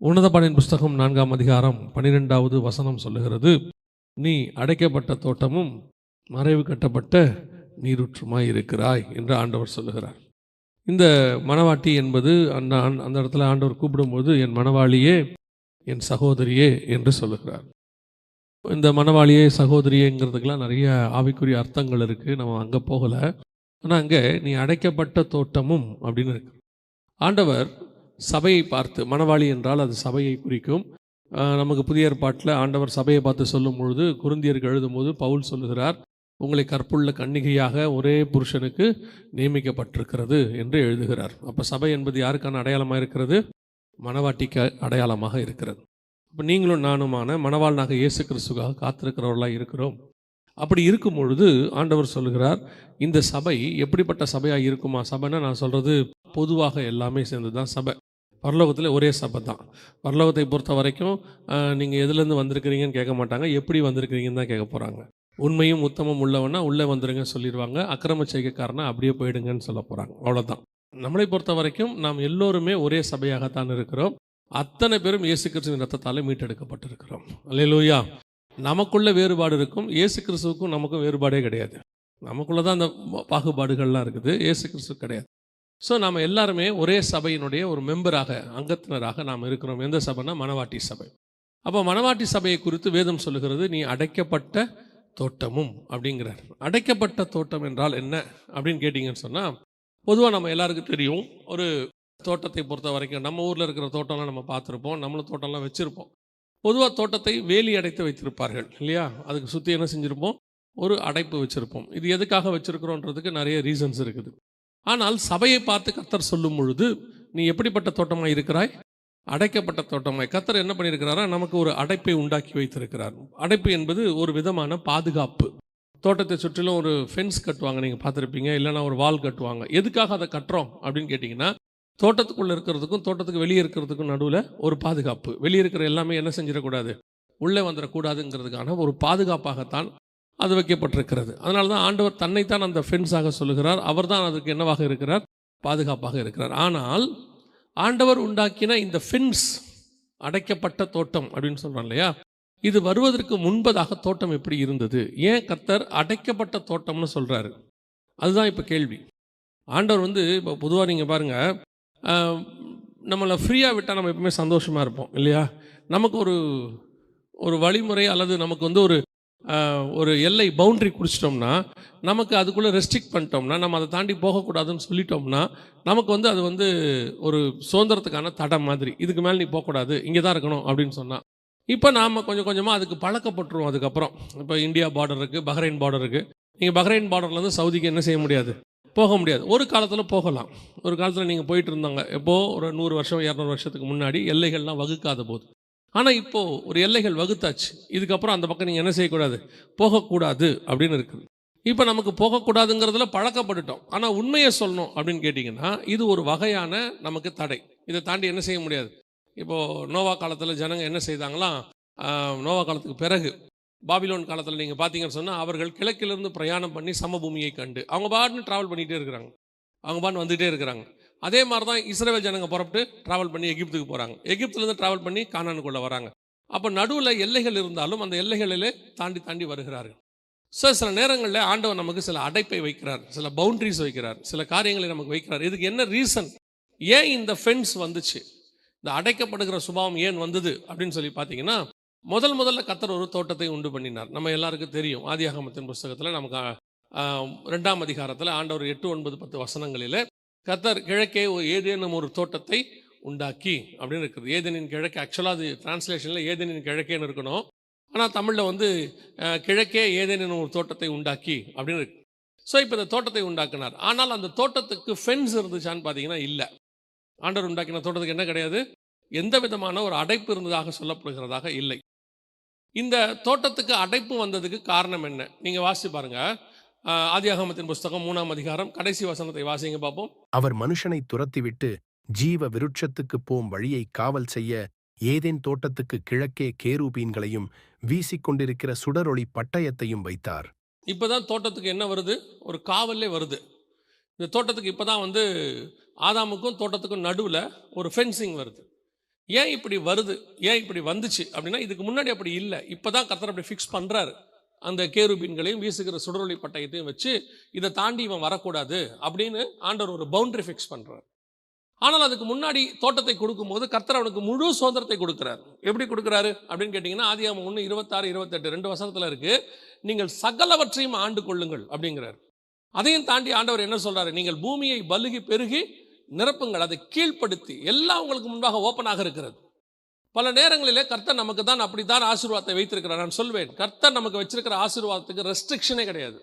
உன்னதபாணின் புஸ்தகம் நான்காம் அதிகாரம் பன்னிரெண்டாவது வசனம் சொல்லுகிறது நீ அடைக்கப்பட்ட தோட்டமும் மறைவு கட்டப்பட்ட நீரூற்றுமாய் இருக்கிறாய் என்று ஆண்டவர் சொல்லுகிறார். இந்த மணவாட்டி என்பது அந்த அந்த இடத்துல ஆண்டவர் கூப்பிடும்போது என் மணவாளியே என் சகோதரியே என்று சொல்லுகிறார். இந்த மணவாளியே சகோதரியேங்கிறதுக்கெலாம் நிறைய ஆவிக்குரிய அர்த்தங்கள் இருக்குது நம்ம அங்கே போகலை. ஆனால் அங்கே நீ அடைக்கப்பட்ட தோட்டமும் அப்படின்னு இருக்கு. ஆண்டவர் சபையை பார்த்து மணவாளி என்றால் அது சபையை குறிக்கும். நமக்கு புதிய ஏற்பாட்டில் ஆண்டவர் சபையை பார்த்து சொல்லும் பொழுது குருந்தியருக்கு எழுதும்போது பவுல் சொல்லுகிறார் உங்களை கற்புள்ள கன்னிகையாக ஒரே புருஷனுக்கு நியமிக்கப்பட்டிருக்கிறது என்று எழுதுகிறார். அப்போ சபை என்பது யாருக்கான அடையாளமாக இருக்கிறது? மணவாட்டிக்கு அடையாளமாக இருக்கிறது. இப்போ நீங்களும் நானுமான மணவாளனாக இயேசு கிறிஸ்துக்காக காத்திருக்கிறவர்களாக இருக்கிறோம். அப்படி இருக்கும் பொழுது ஆண்டவர் சொல்லுகிறார் இந்த சபை எப்படிப்பட்ட சபையாக இருக்குமா? சபைன்னா நான் சொல்கிறது பொதுவாக எல்லாமே சேர்ந்து தான் சபை. பரலோகத்தில் ஒரே சபை தான் பரலோகத்தை பொறுத்த வரைக்கும் நீங்கள் எதுலேருந்து வந்திருக்கிறீங்கன்னு கேட்க மாட்டாங்க. எப்படி வந்திருக்கிறீங்கன்னு தான் கேட்க போகிறாங்க உண்மையும் உத்தமம் உள்ளவனா உள்ளே வந்துருங்க சொல்லிடுவாங்க. அக்கிரம செய்கைக்காரனா அப்படியே போயிடுங்கன்னு சொல்ல போகிறாங்க அவ்வளோதான் நம்மளை பொறுத்த வரைக்கும் நாம் எல்லோருமே ஒரே சபையாகத்தான் இருக்கிறோம். அத்தனை பேரும் இயேசு கிறிஸ்துவின் ரத்தத்தால் மீட்டெடுக்கப்பட்டிருக்கிறோம். அல்லையிலூயா நமக்குள்ள வேறுபாடு இருக்கும். இயேசு கிறிஸ்துவுக்கும் நமக்கும் வேறுபாடே கிடையாது. நமக்குள்ளே தான் அந்த பாகுபாடுகள்லாம் இருக்குது. இயேசு கிறிஸ்து கிடையாது. ஸோ நாம் எல்லாருமே ஒரே சபையினுடைய ஒரு மெம்பராக அங்கத்தினராக நாம் இருக்கிறோம். எந்த சபைனா மணவாட்டி சபை. அப்போ மணவாட்டி சபையை குறித்து வேதம் சொல்லுகிறது நீ அடைக்கப்பட்ட தோட்டமும் அப்படிங்கிறார். அடைக்கப்பட்ட தோட்டம் என்றால் என்ன அப்படின்னு கேட்டிங்கன்னு சொன்னால் பொதுவாக நம்ம எல்லாருக்கும் தெரியும் ஒரு தோட்டத்தை பொறுத்த வரைக்கும் நம்ம ஊரில் இருக்கிற தோட்டம்லாம் நம்ம பார்த்துருப்போம் நம்மளும் தோட்டம்லாம் வச்சுருப்போம். பொதுவாக தோட்டத்தை வேலி அடைத்து வைத்திருப்பார்கள் இல்லையா? அதுக்கு சுற்றி என்ன செஞ்சுருப்போம்? ஒரு அடைப்பு வச்சுருப்போம். இது எதுக்காக வச்சுருக்கிறோன்றதுக்கு நிறைய ரீசன்ஸ் இருக்குது. ஆனால் சபையை பார்த்து கத்தர் சொல்லும் பொழுது நீ எப்படிப்பட்ட தோட்டமாக இருக்கிறாய்? அடைக்கப்பட்ட தோட்டமாய். கத்தர் என்ன பண்ணியிருக்கிறாரா? நமக்கு ஒரு அடைப்பை உண்டாக்கி வைத்திருக்கிறார். அடைப்பு என்பது ஒரு விதமான பாதுகாப்பு. தோட்டத்தை சுற்றிலும் ஒரு ஃபென்ஸ் கட்டுவாங்க. நீங்கள் பார்த்துருப்பீங்க. இல்லைன்னா ஒரு வால் கட்டுவாங்க. எதுக்காக அதை கட்டுறோம் அப்படின்னு கேட்டிங்கன்னா தோட்டத்துக்குள்ளே இருக்கிறதுக்கும் தோட்டத்துக்கு வெளியே இருக்கிறதுக்கும் நடுவில் ஒரு பாதுகாப்பு. வெளியே இருக்கிற எல்லாமே என்ன செஞ்சிடக்கூடாது? உள்ளே வந்துடக்கூடாதுங்கிறதுக்கான ஒரு பாதுகாப்பாகத்தான் அது வைக்கப்பட்டிருக்கிறது. அதனால தான் ஆண்டவர் தன்னைத்தான் அந்த ஃபென்ஸாக சொல்லுகிறார். அவர் தான் அதுக்கு என்னவாக இருக்கிறார்? பாதுகாப்பாக இருக்கிறார். ஆனால் ஆண்டவர் உண்டாக்கின இந்த ஃபென்ஸ் அடைக்கப்பட்ட தோட்டம் அப்படின்னு சொல்கிறோம் இல்லையா? இது வருவதற்கு முன்பதாக தோட்டம் எப்படி இருந்தது? ஏன் கர்த்தர் அடைக்கப்பட்ட தோட்டம்னு சொல்கிறாரு அதுதான் இப்போ கேள்வி. ஆண்டவர் வந்து இப்போ பொதுவாக நீங்கள் பாருங்கள் நம்மளை ஃப்ரீயாக விட்டால் நம்ம எப்பவுமே சந்தோஷமாக இருப்போம் இல்லையா? நமக்கு ஒரு ஒரு வழிமுறை அல்லது நமக்கு வந்து ஒரு ஒரு எல்லை பவுண்ட்ரி குடிச்சிட்டோம்னா நமக்கு அதுக்குள்ளே ரெஸ்ட்ரிக்ட் பண்ணிட்டோம்னா நம்ம அதை தாண்டி போகக்கூடாதுன்னு சொல்லிட்டோம்னா நமக்கு வந்து அது வந்து ஒரு சுதந்திரத்துக்கான தடம் மாதிரி. இதுக்கு மேலே நீ போகக்கூடாது இங்கே தான் இருக்கணும் அப்படின்னு சொன்னால் இப்போ நாம் கொஞ்சம் கொஞ்சமாக அதுக்கு பழக்கப்பட்டுருவோம் அதுக்கப்புறம். இப்போ இந்தியா பார்டர் இருக்குது பஹ்ரைன் பார்டர் இருக்குது நீங்கள் பஹ்ரைன் பார்டர்லேருந்து சவுதிக்கு என்ன செய்ய முடியாது? போக முடியாது. ஒரு காலத்தில் போகலாம். ஒரு காலத்தில் நீங்கள் போயிட்டு இருந்தாங்க. எப்போ? ஒரு நூறு வருஷம் இரநூறு வருஷத்துக்கு முன்னாடி எல்லைகள்லாம் வகுக்காத போது. ஆனால் இப்போது ஒரு எல்லைகள் வகுத்தாச்சு. இதுக்கப்புறம் அந்த பக்கம் நீங்கள் என்ன செய்யக்கூடாது? போகக்கூடாது அப்படின்னு இருக்குது இப்போ நமக்கு போகக்கூடாதுங்கிறதுல பழக்கப்பட்டுட்டோம். ஆனால் உண்மையை சொல்லணும் அப்படின்னு கேட்டிங்கன்னா இது ஒரு வகையான நமக்கு தடை. இதை தாண்டி என்ன செய்ய முடியாது? இப்போது நோவா காலத்தில் ஜனங்க என்ன செய்தாங்களாம் நோவா காலத்துக்கு பிறகு பாபிலோன் காலத்தில் நீங்கள் பார்த்தீங்கன்னு சொன்னால் அவர்கள் கிழக்கிலிருந்து பிரயாணம் பண்ணி சமபூமியை கண்டு அவங்க பாட்டுன்னு ட்ராவல் பண்ணிகிட்டே இருக்கிறாங்க. அவங்க பாட்டு வந்துகிட்டே இருக்கிறாங்க. அதே மாதிரி தான் இஸ்ரேல் ஜனங்க புறப்பட்டு ட்ராவல் பண்ணி எகிப்துக்கு போகிறாங்க எகிப்துலேருந்து ட்ராவல் பண்ணி கானானுக்குள்ளே வராங்க. அப்போ நடுவில் எல்லைகள் இருந்தாலும் அந்த எல்லைகளிலே தாண்டி தாண்டி வருகிறார்கள். ஸோ சில நேரங்களில் ஆண்டவர் நமக்கு சில அடைப்பை வைக்கிறார். சில பவுண்ட்ரிஸ் வைக்கிறார். சில காரியங்களை நமக்கு வைக்கிறார். இதுக்கு என்ன ரீசன் ஏன் இந்த ஃபென்ஸ் வந்துச்சு? இந்த அடைக்கப்படுகிற சுபாவம் ஏன் வந்தது? அப்படின்னு சொல்லி பார்த்தீங்கன்னா முதல் முதல்ல கத்தர் ஒரு தோட்டத்தை உண்டு பண்ணினார். நம்ம எல்லாருக்கும் தெரியும். ஆதியாகமத்தின் புஸ்தகத்தில் நமக்கு ரெண்டாம் அதிகாரத்தில் ஆண்டவர் எட்டு ஒன்பது பத்து வசனங்களில் கத்தர் கிழக்கே ஒரு ஏதேனும் ஒரு தோட்டத்தை உண்டாக்கி அப்படின்னு இருக்குது. ஏதேனின் கிழக்கு ஆக்சுவலாக அது டிரான்ஸ்லேஷனில் ஏதேனின் கிழக்கேன்னு இருக்கணும். ஆனால் தமிழில் வந்து கிழக்கே ஏதேனும் ஒரு தோட்டத்தை உண்டாக்கி அப்படின்னு இருக்கு. ஸோ இப்போ இந்த தோட்டத்தை உண்டாக்கினார். ஆனால் அந்த தோட்டத்துக்கு ஃபென்ஸ் இருந்துச்சான்னு பார்த்தீங்கன்னா இல்லை. ஆண்டவர் உண்டாக்கின தோட்டத்துக்கு என்ன கிடையாது? எந்த விதமான ஒரு அடைப்பு இருந்ததாக சொல்லப்படுகிறதாக இல்லை. இந்த தோட்டத்துக்கு அடைப்பு வந்ததுக்கு காரணம் என்ன? நீங்கள் வாசித்து பாருங்கள் ஆதியாகமத்தின் புஸ்தகம் மூணாம் அதிகாரம் கடைசி வசனத்தை வாசிங்க பார்ப்போம். அவர் மனுஷனை துரத்திவிட்டு ஜீவ விருட்சத்துக்குப் போம் வழியை காவல் செய்ய ஏதேன் தோட்டத்துக்கு கிழக்கே கேரூபீன்களையும் வீசிக்கொண்டிருக்கிற சுடரொளி பட்டயத்தையும் வைத்தார். இப்போதான் தோட்டத்துக்கு என்ன வருது? ஒரு காவல்லே வருது. இந்த தோட்டத்துக்கு இப்போ தான் வந்து ஆதாமுக்கும் தோட்டத்துக்கும் நடுவில் ஒரு ஃபென்சிங் வருது. ஏன் இப்படி வருது? ஏன் இப்படி வந்துச்சு? அப்படின்னா இதுக்கு முன்னாடி அப்படி இல்லை. இப்போ தான் கர்த்தர் அப்படி ஃபிக்ஸ் பண்ணுறாரு அந்த கேருபின்களையும் வீசுகிற சுடரொளி பட்டயத்தையும் வச்சு இதை தாண்டி இவன் வரக்கூடாது அப்படின்னு ஆண்டவர் ஒரு பவுண்டரி ஃபிக்ஸ் பண்ணுறார் ஆனால் அதுக்கு முன்னாடி தோட்டத்தை கொடுக்கும்போது கர்த்தர் அவனுக்கு முழு சுதந்திரத்தை கொடுக்குறார். எப்படி கொடுக்குறாரு அப்படின்னு கேட்டிங்கன்னா ஆதி அவன் ஒன்று இருபத்தாறு இருபத்தெட்டு ரெண்டு வசனத்தில் இருக்குது நீங்கள் சகலவற்றையும் ஆண்டு கொள்ளுங்கள் அப்படிங்கிறார். அதையும் தாண்டி ஆண்டவர் என்ன சொல்கிறாரு நீங்கள் பூமியை பலுகி பெருகி நிரப்புங்கள் அதை கீழ்ப்படுத்தி எல்லாம் உங்களுக்கு முன்பாக ஓப்பனாக இருக்கிறது. பல நேரங்களிலே கர்த்தர் நமக்கு தான் அப்படி தான் ஆசீர்வாதத்தை வைத்திருக்கிறார். நான் சொல்வேன் கர்த்தர் நமக்கு வச்சிருக்கிற ஆசீர்வாதத்துக்கு ரெஸ்ட்ரிக்ஷனே கிடையாது.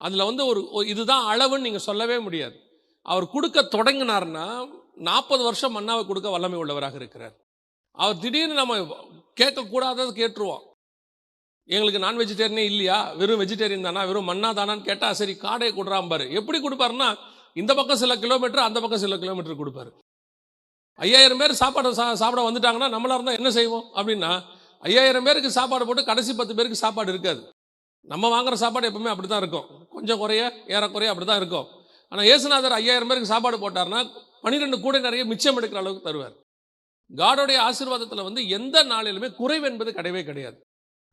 அதில் வந்து ஒரு இதுதான் அளவுன்னு நீங்கள் சொல்லவே முடியாது. அவர் கொடுக்க தொடங்கினார்னா நாற்பது வருஷம் மன்னாவை கொடுக்க வல்லமை உள்ளவராக இருக்கிறார். அவர் திடீர்னு நம்ம கேட்கக்கூடாதது கேட்டுருவோம். எங்களுக்கு நான் வெஜிடேரியனே இல்லையா? வெறும் வெஜிடேரியன் தானா? வெறும் மண்ணா தானான்னு கேட்டால் சரி காடையை கொடுறாம்பாரு எப்படி கொடுப்பாருன்னா இந்த பக்கம் சில கிலோமீட்டர் அந்த பக்கம் சில கிலோமீட்டர் கொடுப்பாரு. ஐயாயிரம் பேர் சாப்பாடு சா சாப்பிட வந்துட்டாங்கன்னா நம்மளாக இருந்தால் என்ன செய்வோம்? அப்படின்னா ஐயாயிரம் பேருக்கு சாப்பாடு போட்டு கடைசி பத்து பேருக்கு சாப்பாடு இருக்காது. நம்ம வாங்குற சாப்பாடு எப்பவுமே அப்படி தான் இருக்கும். கொஞ்சம் குறைய ஏறக்குறைய அப்படி தான் இருக்கும். ஆனால் இயேசுநாதர் ஐயாயிரம் பேருக்கு சாப்பாடு போட்டார்னா பன்னிரெண்டு கூட நிறைய மிச்சம் எடுக்கிற அளவுக்கு தருவார். காடோடைய ஆசீர்வாதத்தில் வந்து எந்த நாளிலுமே குறைவு என்பது கிடையவே கிடையாது.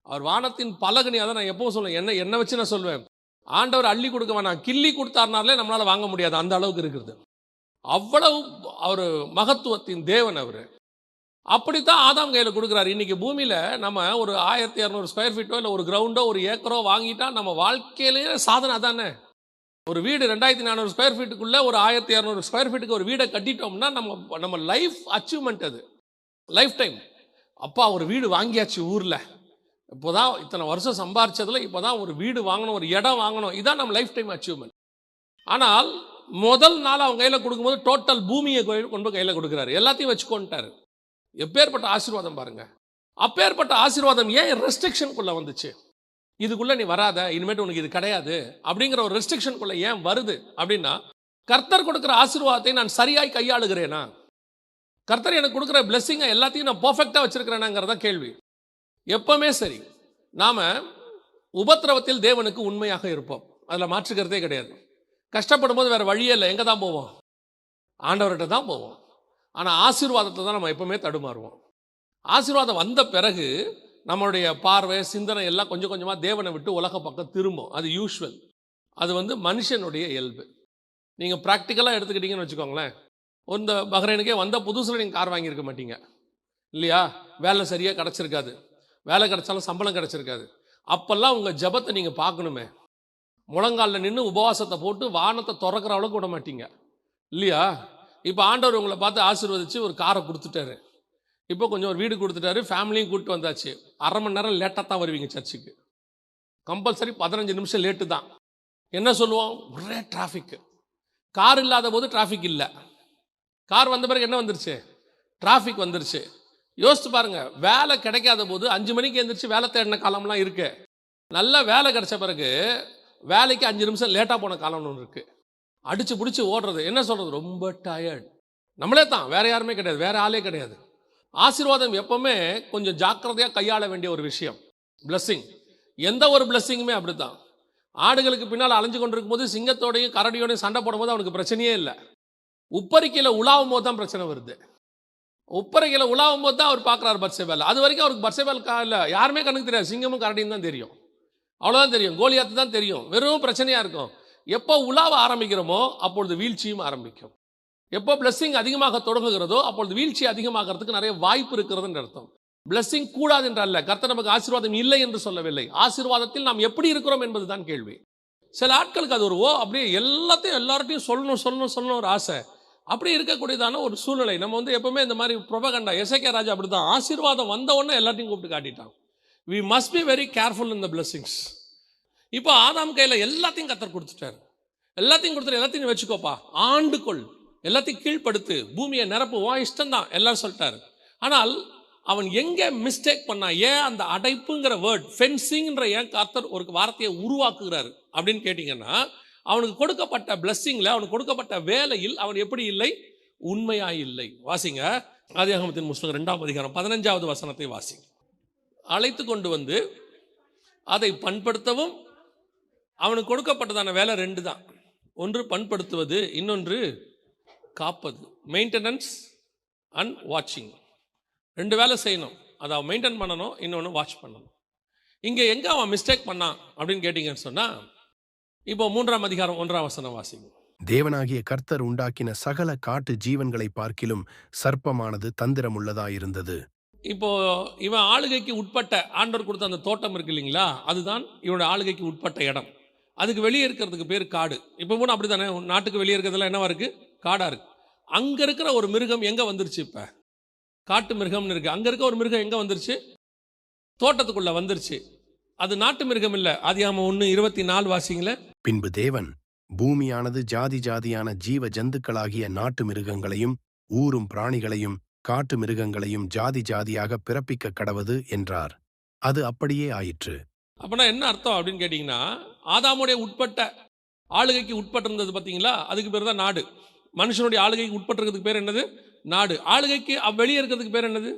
அவர் வானத்தின் பலகனியாக தான் நான் எப்பவும் சொல்லுவேன். என்ன என்ன வச்சு நான் சொல்வேன். ஆண்டவர் அள்ளி கொடுக்க வேணாம். கிள்ளி கொடுத்தாருனாலே நம்மளால் வாங்க முடியாது. அந்த அளவுக்கு இருக்குது அவ்வளவு அவர் மகத்துவத்தின் தேவன் அவர். அப்படித்தான் ஆதாம் கையில் கொடுக்குறாரு. இன்றைக்கி பூமியில் நம்ம ஒரு ஆயிரத்தி இரநூறு ஸ்கொயர் ஃபீட்டோ இல்லை ஒரு கிரவுண்டோ ஒரு ஏக்கரோ வாங்கிட்டா நம்ம வாழ்க்கையிலேயே சாதனை தானே ஒரு வீடு ரெண்டாயிரத்தி நானூறு ஸ்கொயர் ஃபீட்டுக்குள்ளே ஒரு ஆயிரத்தி இரநூறு ஸ்கொயர் ஃபீட்டுக்கு ஒரு வீடை கட்டிட்டோம்னா நம்ம நம்ம லைஃப் அச்சீவ்மெண்ட் அது. லைஃப் டைம் அப்பா ஒரு வீடு வாங்கியாச்சு ஊரில். இப்போ தான் இத்தனை வருஷம் சம்பாரிச்சதில் இப்போ தான் ஒரு வீடு வாங்கணும் ஒரு இடம் வாங்கணும். இதான் நம்ம லைஃப் டைம் அச்சீவ்மெண்ட் ஆனால் முதல் நாள் அவங்க கையில் கொடுக்கும்போது டோட்டல் பூமியை கொண்டு கொண்டு கையில் கொடுக்குறாரு. எல்லாத்தையும் வச்சுக்கொண்டாரு எப்பேற்பட்ட ஆசீர்வாதம் பாருங்க. அப்பேற்பட்ட ஆசீர்வாதம் ஏன் ரெஸ்ட்ரிக்ஷனுக்குள்ள வந்துச்சு? இதுக்குள்ள நீ வராத இனிமேட்டு உனக்கு இது கிடையாது அப்படிங்கிற ஒரு ரெஸ்ட்ரிக்ஷனுக்குள்ள ஏன் வருது அப்படின்னா கர்த்தர் கொடுக்குற ஆசீர்வாதத்தை நான் சரியாய் கையாளுகிறேனா? கர்த்தர் எனக்கு கொடுக்குற பிளெஸ்ஸிங்கை எல்லாத்தையும் நான் பர்ஃபெக்டாக வச்சிருக்கிறேனாங்கிறத கேள்வி. எப்பவுமே சரி. நாம உபத்திரவத்தில் தேவனுக்கு உண்மையாக இருப்போம். அதில் மாற்றுக்கிறதே கிடையாது. கஷ்டப்படும் போது வேறு வழியே இல்லை. எங்கே தான் போவோம்? ஆண்டவர்கிட்ட தான் போவோம். ஆனால் ஆசீர்வாதத்தை தான் நம்ம எப்போவுமே தடுமாறுவோம். ஆசீர்வாதம் வந்த பிறகு நம்மளுடைய பார்வை சிந்தனை எல்லாம் கொஞ்சம் கொஞ்சமாக தேவனை விட்டு உலக பக்கம் திரும்பும். அது யூஷுவல் அது வந்து மனுஷனுடைய இயல்பு. நீங்கள் ப்ராக்டிக்கலாக எடுத்துக்கிட்டீங்கன்னு வச்சுக்கோங்களேன். இந்த பஹ்ரைனுக்கே வந்த புதுசில் நீங்கள் கார் வாங்கியிருக்க மாட்டீங்க. இல்லையா? வேலை சரியாக கிடச்சிருக்காது. வேலை கிடைச்சாலும் சம்பளம் கிடச்சிருக்காது. அப்போல்லாம் உங்கள் ஜபத்தை நீங்கள் பார்க்கணுமே. முழங்காலில் நின்று உபவாசத்தை போட்டு வானத்தை திறக்கிற அளவுக்கு விட மாட்டீங்க. இல்லையா? இப்போ ஆண்டவர் உங்களை பார்த்து ஆசீர்வதிச்சு ஒரு காரை கொடுத்துட்டாரு. இப்போ கொஞ்சம் ஒரு வீடு கொடுத்துட்டாரு ஃபேமிலியும் கூப்பிட்டு வந்தாச்சு. அரை மணி நேரம் லேட்டாக தான் வருவீங்க சர்ச்சுக்கு. கம்பல்சரி பதினஞ்சு நிமிஷம் லேட்டு தான். என்ன சொல்லுவோம்? ஒரே டிராஃபிக்கு கார் இல்லாத போது டிராஃபிக் இல்லை. கார் வந்த பிறகு என்ன வந்துருச்சு? டிராஃபிக் வந்துருச்சு. யோசித்து பாருங்கள் வேலை கிடைக்காத போது அஞ்சு மணிக்கு எழுந்திரிச்சு வேலை தேடின காலம்லாம் இருக்கு. நல்லா வேலை கிடைச்ச பிறகு வேலைக்கு அஞ்சு நிமிஷம் லேட்டாக போன காலம் ஒன்று இருக்குது அடித்து பிடிச்சி ஓடுறது. என்ன சொல்கிறது ரொம்ப டயர்ட் நம்மளே தான். வேறு யாருமே கிடையாது. வேறு ஆளே கிடையாது. ஆசீர்வாதம் எப்போவுமே கொஞ்சம் ஜாக்கிரதையாக கையாள வேண்டிய ஒரு விஷயம். பிளஸ்ஸிங் எந்த ஒரு பிளஸ்ஸிங்குமே அப்படித்தான். ஆடுகளுக்கு பின்னால் அலைஞ்சு கொண்டிருக்கும் போது சிங்கத்தோடையும் கரடியோடையும் சண்டை போடும்போது அவனுக்கு பிரச்சனையே இல்லை. உப்பரிக்கையில் உலாவும் போது தான் பிரச்சனை வருது. உப்பரிக்கையில் உலாவும் போது தான் அவர் பார்க்குறாரு பர்சேபேல் அது வரைக்கும் அவருக்கு பர்சேபேல் கா இல்லை யாருமே கணக்கு தெரியாது. சிங்கமும் கரடியும் தான் தெரியும். அவ்வளோதான் தெரியும். கோலியாத்து தான் தெரியும். வெறும் பிரச்சனையாக இருக்கும். எப்போ உலாவ ஆரம்பிக்கிறோமோ அப்பொழுது வீழ்ச்சியும் ஆரம்பிக்கும். எப்போ பிளஸ்ஸிங் அதிகமாக தொடங்குகிறதோ அப்பொழுது வீழ்ச்சி அதிகமாகிறதுக்கு நிறைய வாய்ப்பு இருக்கிறதுன்னு அர்த்தம். பிளஸ்ஸிங் கூடாது என்று அல்ல கர்த்தர் நமக்கு ஆசீர்வாதம் இல்லை என்று சொல்லவில்லை. ஆசீர்வாதத்தில் நாம் எப்படி இருக்கிறோம் என்பதுதான் கேள்வி. சில ஆட்களுக்கு அது ஒரு ஓ அப்படியே எல்லாத்தையும் எல்லார்ட்டையும் சொல்லணும் சொல்லணும் சொல்லணும் ஒரு ஆசை. அப்படி இருக்கக்கூடியதான ஒரு சூழ்நிலை. நம்ம வந்து எப்பவுமே இந்த மாதிரி புரபகண்டா எஸ்ஏகே ராஜா அப்படி தான் ஆசீர்வாதம் வந்த உடனே எல்லாத்தையும் கூப்பிட்டு காட்டிட்டான். We must be very careful in the blessings. இப்போ ஆதாம் கையில் எல்லாத்தையும் கத்தர் கொடுத்துட்டாரு. எல்லாத்தையும் கொடுத்துட்டு எல்லாத்தையும் வச்சுக்கோப்பா. ஆண்டுக்குள் எல்லாத்தையும் கீழ்ப்படுத்து. பூமியை நிரப்பு. வா இஷ்டம் தான் எல்லாரும் சொல்லிட்டாரு. ஆனால் அவன் எங்கே மிஸ்டேக் பண்ணா ஏன் அந்த அடைப்புங்கிற வேர்ட் ஃபென்சிங்ன்ற ஏன் கத்தர் ஒரு வார்த்தையை உருவாக்குகிறாரு அப்படின்னு கேட்டிங்கன்னா அவனுக்கு கொடுக்கப்பட்ட பிளஸ்ஸிங்கில் அவனுக்கு கொடுக்கப்பட்ட வேலையில் அவன் எப்படி இல்லை? உண்மையாக இல்லை. வாசிங்க. ஆதியாகமத்தின் முஸ்லிம் ரெண்டாம் அதிகாரம் பதினஞ்சாவது வசனத்தை வாசிங்க. அழைத்து கொண்டு வந்து அதை பண்படுத்தவும் அவனுக்கு கொடுக்கப்பட்டதான வேலை ரெண்டு தான். ஒன்று பண்படுத்துவது இன்னொன்று காப்பது. மெயின்டெனன்ஸ் அண்ட் வாட்சிங் ரெண்டு வேலை செய்யணும். அதை அவன் மெயின்டைன் பண்ணணும் இன்னொன்று வாட்ச் பண்ணணும். இங்கே எங்கே அவன் மிஸ்டேக் பண்ணான் அப்படின்னு கேட்டிங்கன்னு சொன்னால் இப்போ மூன்றாம் அதிகாரம் ஒன்றாம் வசனம் வாசிங்க தேவனாகிய கர்த்தர் உண்டாக்கின சகல காட்டு ஜீவன்களை பார்க்கிலும் சர்ப்பமானது தந்திரமுள்ளதாயிருந்தது. இப்போ இவன் ஆளுகைக்கு உட்பட்ட ஆண்டவர் கொடுத்த அந்த தோட்டம் இருக்கு இல்லைங்களா? அதுதான் இவனோட ஆளுகைக்கு உட்பட்ட இடம். அதுக்கு வெளியே இருக்கிறதுக்கு பேர் காடு. இப்போ கூட அப்படி தானே நாட்டுக்கு வெளியே இருக்கிறதுலாம் என்னவா இருக்குது காடாக இருக்குது அங்கே இருக்கிற ஒரு மிருகம் எங்கே வந்துருச்சு இப்போ? காட்டு மிருகம்னு இருக்குது அங்கே இருக்க ஒரு மிருகம் எங்கே வந்துருச்சு? தோட்டத்துக்குள்ளே வந்துருச்சு. அது நாட்டு மிருகம் இல்லை. ஆதியாம ஒன்று இருபத்தி நாலு வாசிங்களே. பின்பு தேவன் பூமியானது ஜாதி ஜாதியான ஜீவ ஜந்துக்களாகிய நாட்டு மிருகங்களையும் ஊரும் பிராணிகளையும் காட்டு மிருகங்களையும் ஜாதி ஜாதியாக பிறப்பிக்க கடவது என்றார். அது அப்படியே ஆயிற்று. அப்படின்னா என்ன அர்த்தம் அப்படின்னு கேட்டிங்கன்னா ஆதாமுடைய உட்பட்ட ஆளுகைக்கு உட்பட்டிருந்தது பார்த்தீங்களா? அதுக்கு பேர் தான் நாடு. மனுஷனுடைய ஆளுகைக்கு உட்பட்டிருக்கிறதுக்கு பேர் என்னது? நாடு. ஆளுகைக்கு அவ் வெளியே இருக்கிறதுக்கு பேர் என்னது?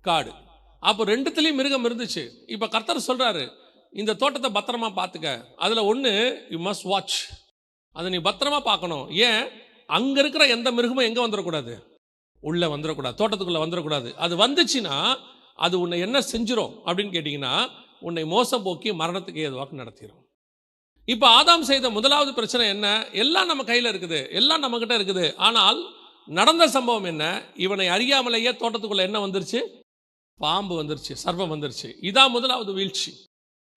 காடு. அப்போ ரெண்டுத்துலேயும் மிருகம் இருந்துச்சு. இப்போ கர்த்தர் சொல்கிறாரு இந்த தோட்டத்தை பத்திரமா பார்த்துக்க. அதில் ஒன்று யூ மஸ்ட் வாட்ச் அதை நீ பத்திரமா பார்க்கணும். ஏன்? அங்கே இருக்கிற எந்த மிருகமும் எங்கே வந்துடக்கூடாது? உள்ளே வந்துடக்கூடாது தோட்டத்துக்குள்ளே வந்துடக்கூடாது அது வந்துச்சுன்னா அது உன்னை என்ன செஞ்சிடும் அப்படின்னு கேட்டிங்கன்னா உன்னை மோசம் போக்கி மரணத்துக்கு ஏதுவாக நடத்திடும் இப்போ ஆதாம் செய்த முதலாவது பிரச்சனை என்ன? எல்லாம் நம்ம கையில் இருக்குது எல்லாம் நம்மக்கிட்ட இருக்குது. ஆனால் நடந்த சம்பவம் என்ன? இவனை அறியாமலேயே தோட்டத்துக்குள்ளே என்ன வந்துருச்சு? பாம்பு வந்துருச்சு சர்வம் வந்துருச்சு. இதான் முதலாவது வீழ்ச்சி.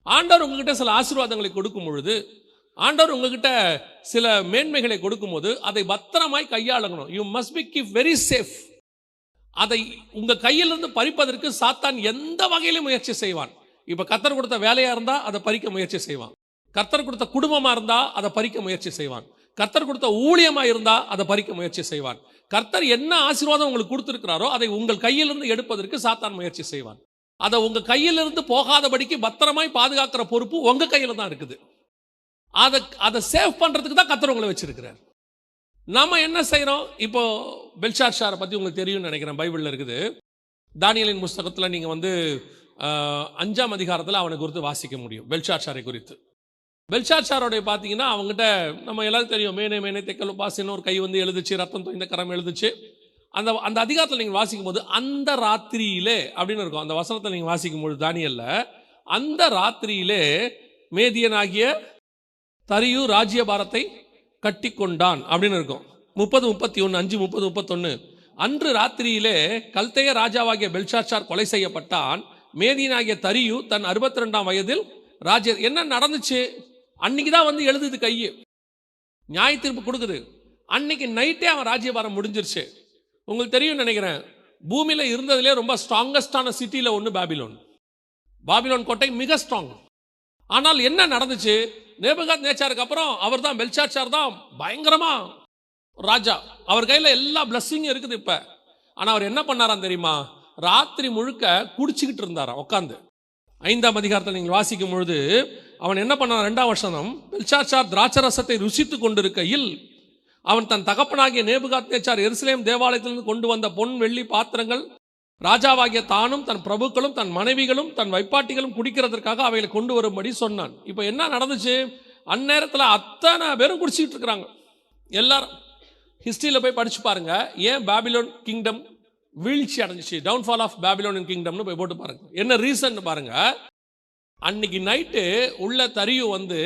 ஆண்டவர் உங்ககிட்ட சில ஆசீர்வாதங்களை கொடுக்கும் பொழுது ஆண்டவர் உங்ககிட்ட சில மேன்மைகளை கொடுக்கும்போது அதை பத்திரமாய் கையாளணும். You must be keep very safe அதை உங்க கையிலிருந்து பறிப்பதற்கு சாத்தான் எந்த வகையிலும் முயற்சி செய்வான். இப்ப கத்தர் கொடுத்த வேலையா இருந்தா அதை பறிக்க முயற்சி செய்வான். கர்த்தர் கொடுத்த குடும்பமா இருந்தா அதை பறிக்க முயற்சி செய்வான். கர்த்தர் கொடுத்த ஊழியமா இருந்தா அதை பறிக்க முயற்சி செய்வான். கர்த்தர் என்ன ஆசீர்வாதம் உங்களுக்கு கொடுத்திருக்கிறாரோ அதை உங்கள் கையிலிருந்து எடுப்பதற்கு சாத்தான் முயற்சி செய்வான். அதை உங்க கையிலிருந்து போகாதபடிக்கு பத்திரமாய் பாதுகாக்கிற பொறுப்பு உங்க கையில தான் இருக்குது. அதை அதை சேவ் பண்ணுறதுக்கு தான் கத்தர் உங்களை வச்சிருக்கிறார். நம்ம என்ன செய்கிறோம் இப்போ பெல்ஷார் ஷாரை பற்றி உங்களுக்கு தெரியும்னு நினைக்கிறேன் பைபிளில் இருக்குது. தானியலின் புஸ்தகத்தில் நீங்கள் வந்து அஞ்சாம் அதிகாரத்தில் அவனை குறித்து வாசிக்க முடியும் பெல்ஷார் ஷாரை குறித்து. பெல்ஷார் ஷாரோடைய பார்த்தீங்கன்னா அவங்ககிட்ட நம்ம எல்லாரும் தெரியும் மேனே மேனே தெக்கல் பாசின்னு ஒரு கை வந்து எழுதுச்சு ரத்தம் தோய்ந்த கரம் எழுதுச்சு அந்த அந்த அதிகாரத்தில் நீங்கள் வாசிக்கும் போது அந்த ராத்திரியிலே அப்படின்னு இருக்கும் அந்த வசனத்தை நீங்கள் வாசிக்கும் போது தானியலில் அந்த ராத்திரியிலே மேதியனாகிய தரியு ராஜ்யபாரத்தை கட்டி கொண்டான் அப்படின்னு இருக்கும். முப்பது முப்பத்தி ஒன்று அஞ்சு முப்பது முப்பத்தொன்று அன்று ராத்திரியிலே கல்தைய ராஜாவாகிய பெல்ஷாஷார் கொலை செய்யப்பட்டான். மேதியனாகிய தரியு தன் அறுபத்தி ரெண்டாம் வயதில் ராஜ்ய என்ன நடந்துச்சு? அன்னைக்கு தான் வந்து எழுதுது கையு நியாய தீர்ப்பு கொடுக்குது. அன்னைக்கு நைட்டே அவன் ராஜ்யபாரம் முடிஞ்சிருச்சு. உங்களுக்கு தெரியும் நினைக்கிறேன். பூமியில் இருந்ததுலே ரொம்ப ஸ்ட்ராங்கஸ்டான சிட்டியில் ஒன்று பாபிலோன். பாபிலோன் கோட்டை மிக ஸ்ட்ராங் ஆனால் என்ன நடந்துச்சு? நேபகாத் நேச்சாருக்கு அப்புறம் அவர் தான் பெல்சாச்சார் தான் பயங்கரமா ராஜா. அவர் கையில் எல்லா பிளஸ்ஸிங்கும் இருக்குது இப்போ. ஆனால் அவர் என்ன பண்ணாராம் தெரியுமா? ராத்திரி முழுக்க குடிச்சிக்கிட்டு இருந்தாராம் உட்காந்து ஐந்தாம் அதிகாரத்தில் நீங்கள் வாசிக்கும் பொழுது அவன் என்ன பண்ணான்? ரெண்டாம் வருஷம் பெல்சாச்சார் திராட்சரசத்தை ருசித்து கொண்டிருக்கையில் அவன் தன் தகப்பனாகிய நேபுகாத் நேச்சார் எருசலேம் தேவாலயத்திலிருந்து கொண்டு வந்த பொன் வெள்ளி பாத்திரங்கள் ராஜாவாகிய தானும் தன் பிரபுக்களும் தன் மனைவிகளும் தன் வைப்பாட்டிகளும் குடிக்கிறதற்காக அவைகளை கொண்டு வரும்படி சொன்னான். இப்போ என்ன நடந்துச்சு? அந்நேரத்தில் அத்தனை பேரும் குடிச்சிக்கிட்டு இருக்கிறாங்க. எல்லாரும் ஹிஸ்ட்ரியில் போய் படிச்சு பாருங்க. ஏன் பேபிலோன் கிங்டம் வீழ்ச்சி அடைஞ்சிச்சு? டவுன்ஃபால் ஆஃப் பேபிலோன் கிங்டம்னு போய் போட்டு பாருங்க. என்ன ரீசன் பாருங்க. அன்னைக்கு நைட்டு உள்ள தரியு வந்து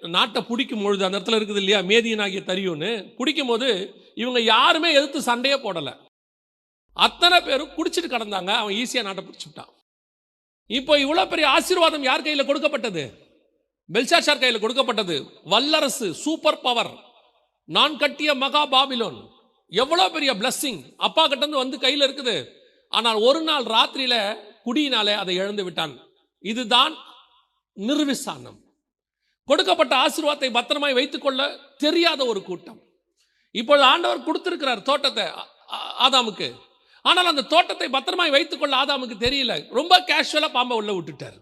நாட்டை பிடிக்கும் பொழுது அந்த இடத்துல இருக்குது இல்லையா? மேதியனாகிய தரியுன்னு பிடிக்கும் போது இவங்க யாருமே எதிர்த்து சண்டையே போடலை. அத்தனை பேரும் குடிச்சிட்டு கிடந்தாங்க. அவன் ஈஸியாக நாட்டை பிடிச்சிட்டான் இப்போ இவ்வளோ பெரிய ஆசீர்வாதம் யார் கையில் கொடுக்கப்பட்டது? பெல்ஷாஷார் கையில் கொடுக்கப்பட்டது. வல்லரசு சூப்பர் பவர். நான் கட்டிய மகா பாபிலோன். எவ்வளோ பெரிய பிளஸ்ஸிங் அப்பா கிட்ட வந்து கையில் இருக்குது. ஆனால் ஒரு நாள் ராத்திரியில் குடியினாலே அதை இழந்து விட்டான். இதுதான் நிர்விசானம். கொடுக்கப்பட்ட ஆசீர்வாதத்தை பத்திரமாய் வைத்துக்கொள்ள தெரியாத ஒரு கூட்டம். இப்பொழுது ஆண்டவர் கொடுத்திருக்கிறார் தோட்டத்தை ஆதாமுக்கு. ஆனால் அந்த தோட்டத்தை பத்திரமாய் வைத்துக்கொள்ள ஆதாமுக்கு தெரியல. ரொம்ப கேஷுவலாக பாம்பை உள்ள விட்டுட்டார்.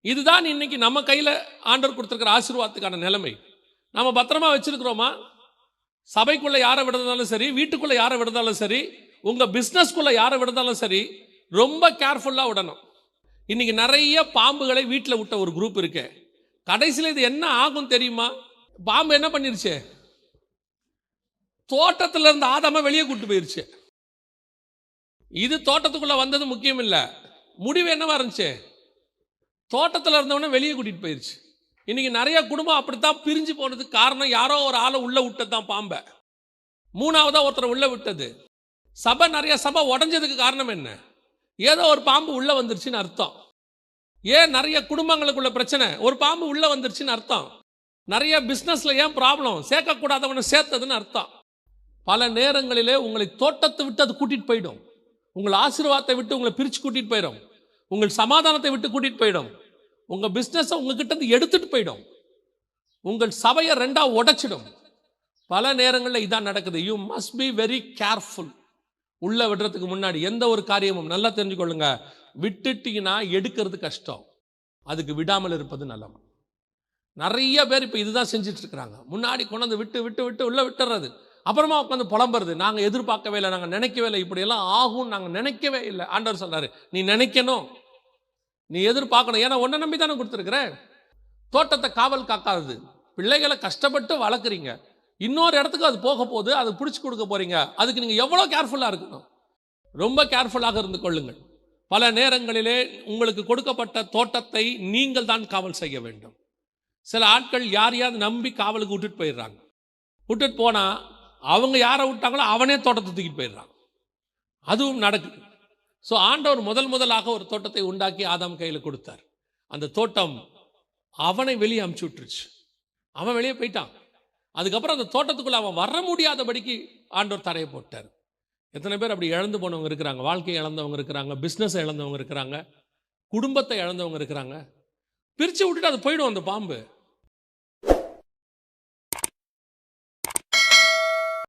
இதுதான் இன்னைக்கு நம்ம கையில் ஆண்டவர் கொடுத்துருக்கிற ஆசீர்வாதத்துக்கான நிலைமை. நம்ம பத்திரமா வச்சிருக்கிறோமா? சபைக்குள்ளே யாரை விடுறதாலும் சரி வீட்டுக்குள்ளே யாரை விடுறதாலும் சரி உங்கள் பிஸ்னஸ்க்குள்ளே யாரை விடுறதாலும் சரி ரொம்ப கேர்ஃபுல்லாக விடணும். இன்றைக்கி நிறைய பாம்புகளை வீட்டில் விட்ட ஒரு குரூப் இருக்கு. கடைசியில் இது என்ன ஆகும் தெரியுமா? பாம்பு என்ன பண்ணிருச்சு? தோட்டத்தில் இருந்த ஆதாம வெளியே கூட்டு போயிருச்சு. இது தோட்டத்துக்குள்ள வந்தது முக்கியம் இல்லை முடிவு என்னவா இருந்துச்சு? தோட்டத்தில் இருந்தவன வெளியே கூட்டிட்டு போயிருச்சு. இன்னைக்கு நிறைய குடும்பம் அப்படித்தான் பிரிஞ்சு போனதுக்கு காரணம் யாரோ ஒரு ஆளை உள்ள விட்டது தான் பாம்பை. மூணாவதா ஒருத்தரை உள்ள விட்டது. சபை நிறைய சபை உடஞ்சதுக்கு காரணம் என்ன? ஏதோ ஒரு பாம்பு உள்ள வந்துருச்சுன்னு அர்த்தம். ஏன் நிறைய குடும்பங்களுக்குள்ள பிரச்சனை? ஒரு பாம்பு உள்ள வந்துருச்சுன்னு அர்த்தம். நிறைய பிஸ்னஸ்ல ஏன் ப்ராப்ளம் சேர்க்கக்கூடாதவனை சேர்த்ததுன்னு அர்த்தம். பல நேரங்களிலே உங்களை தோட்டத்தை விட்டு அது கூட்டிட்டு போயிடும். உங்கள் ஆசீர்வாதத்தை விட்டு உங்களை பிரித்து கூட்டிகிட்டு போயிடும். உங்கள் சமாதானத்தை விட்டு கூட்டிகிட்டு போயிடும். உங்கள் பிஸ்னஸை உங்ககிட்ட இருந்து போயிடும். உங்கள் சபையை ரெண்டாக உடைச்சிடும். பல நேரங்களில் இதான் நடக்குது. You must be very careful உள்ளே விடுறதுக்கு முன்னாடி எந்த ஒரு காரியமும் நல்லா தெரிஞ்சுக்கொள்ளுங்க. விட்டுட்டீங்கன்னா எடுக்கிறது கஷ்டம். அதுக்கு விடாமல் இருப்பது நல்லது. நிறைய பேர் இப்போ இதுதான் செஞ்சுட்டு இருக்கிறாங்க. முன்னாடி கொண்டாந்து விட்டு விட்டு விட்டு உள்ளே விட்டுறது. அப்புறமா உட்காந்து புலம்புறது. நாங்கள் எதிர்பார்க்கவே இல்லை நாங்கள் நினைக்கவே இல்லை இப்படியெல்லாம் ஆகும்னு நாங்கள் நினைக்கவே இல்லை. ஆண்டவர் சொன்னார் நீ நினைக்கணும். நீ எதிர்பார்க்கணும். ஏன்னா உன்னை நம்பி தானே கொடுத்துருக்குறேன். தோட்டத்தை காவல் காக்காது பிள்ளைகளை கஷ்டப்பட்டு வளர்க்குறீங்க. இன்னொரு இடத்துக்கு அது போக போகுது அது பிடிச்சி கொடுக்க போறீங்க. அதுக்கு நீங்கள் எவ்வளோ கேர்ஃபுல்லாக இருக்கணும். ரொம்ப கேர்ஃபுல்லாக இருந்து கொள்ளுங்கள். பல நேரங்களிலே உங்களுக்கு கொடுக்கப்பட்ட தோட்டத்தை நீங்கள் தான் காவல் செய்ய வேண்டும். சில ஆட்கள் யாரையாவது நம்பி காவலுக்கு விட்டுட்டு போயிடுறாங்க. விட்டுட்டு போனால் அவங்க யாரை விட்டாங்களோ அவனே தோட்டத்தை தூக்கிட்டு போயிடுறான். அதுவும் நடக்குது. ஸோ ஆண்டவர் முதல் முதலாக ஒரு தோட்டத்தை உண்டாக்கி ஆதாம் கையில் கொடுத்தார். அந்த தோட்டம் அவனை வெளியே அமுச்சு விட்டுருச்சு. அவன் வெளியே போயிட்டான். அதுக்கப்புறம் அந்த தோட்டத்துக்குள்ளே அவன் வர முடியாதபடிக்கு ஆண்டவர் தடையை போட்டார். எத்தனை பேர் அப்படி இழந்து போனவங்க இருக்கிறாங்க. வாழ்க்கையை இழந்தவங்க இருக்கிறாங்க. பிஸ்னஸை இழந்தவங்க இருக்கிறாங்க. குடும்பத்தை இழந்தவங்க இருக்கிறாங்க. பிரித்து விட்டுட்டு அது போயிடும் அந்த பாம்பு.